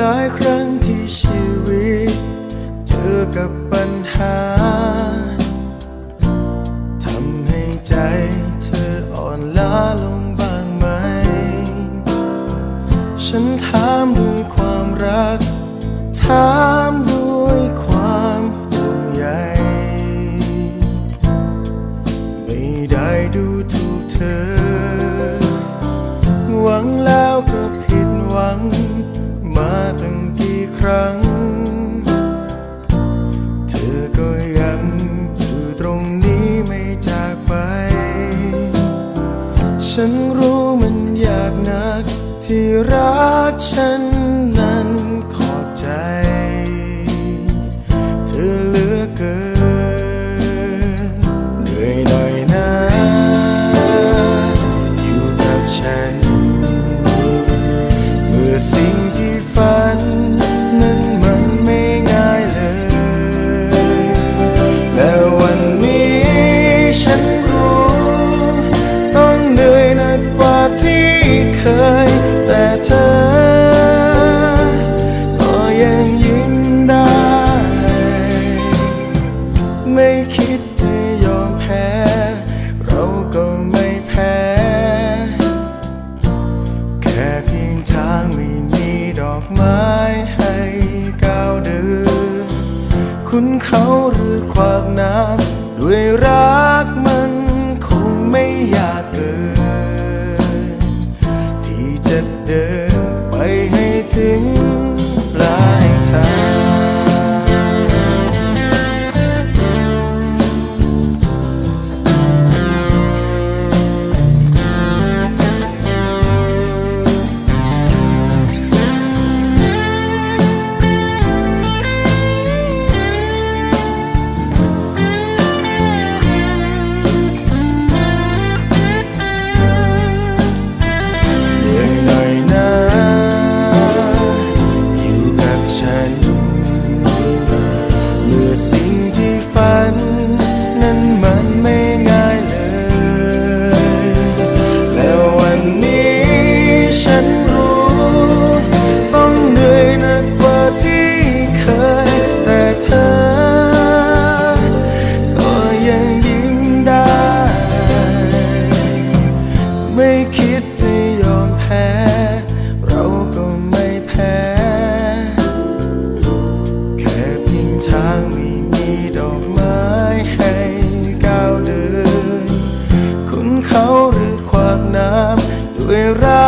ลายครั้งที่ชีวิต เจอกับปัญหาทำให้ใจเธออ่อนล้าลงบ้างไหม ฉันถามด้วยความรัก ถามด้วยความห่วงใยไม่ได้ดูถูกเธอ หวังแล้ รั้ง เธอก็ยังอยู่ตรงนี้ไม่จากไป ฉันรู้มันยากนักที่รักฉันนั้นขอบใจ เธอเหลือเกิน ย แต่เธอ ก็ยังยิ้มได้ ไม่คิดจะยอมแพ้ เราก็ไม่แพ้ แค่เพียงทางไม่มีดอกไม้ให้ก้าวเดิน คุณเขาหรือขวากน้ำด้วยรั ให้ถึง รัก